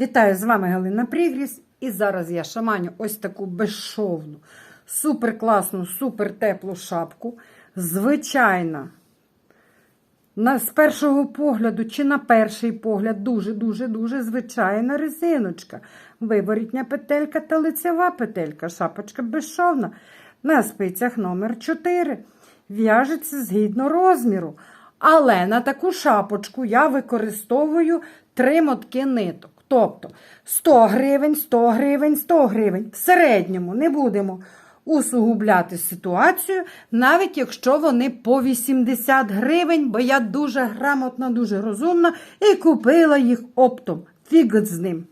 Вітаю з вами Галина Пригріс. І зараз я шаманю ось таку безшовну, супер класну, супер теплу шапку. Звичайна, на, з першого погляду чи на перший погляд, дуже-дуже-дуже звичайна резиночка. Виворітня петелька та лицева петелька. Шапочка безшовна. На спицях номер 4. В'яжеться згідно розміру. Але на таку шапочку я використовую три мотки ниток. Тобто 100 гривень, 100 гривень, 100 гривень. В середньому не будемо усугубляти ситуацію, навіть якщо вони по 80 гривень, бо я дуже грамотна, дуже розумна і купила їх оптом. Фіг з ним.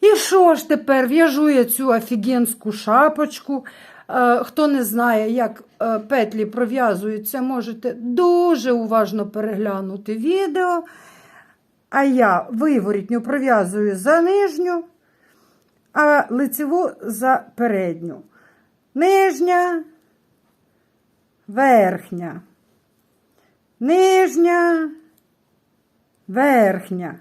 І що ж тепер в'яжу я цю офігенську шапочку. Е, Хто не знає, як е, петлі пров'язуються, можете дуже уважно переглянути відео. А я виворітню пров'язую за нижню, а лицеву за передню. Нижня, верхня, нижня, верхня.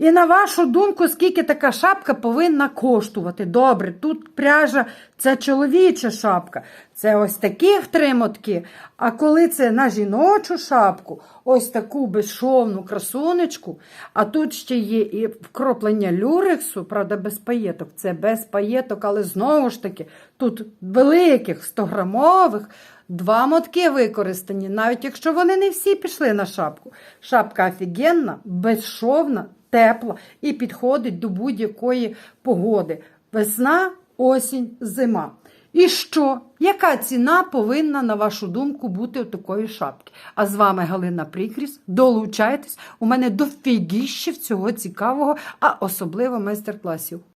І на вашу думку, скільки така шапка повинна коштувати? Добре, тут пряжа це чоловіча шапка, це ось таких три мотки. А коли це на жіночу шапку, ось таку безшовну красунечку, а тут ще є і вкроплення люрексу, правда, без паєток. Це без паєток, але знову ж таки, тут великих 100-грамових. Два мотки використані, навіть якщо вони не всі пішли на шапку. Шапка офігенна, безшовна, тепла і підходить до будь-якої погоди. Весна, осінь, зима. І що? Яка ціна повинна, на вашу думку, бути у такої шапки? А з вами Галина Прикріс. Долучайтесь. У мене дофігіще цього цікавого, а особливо майстер-класів.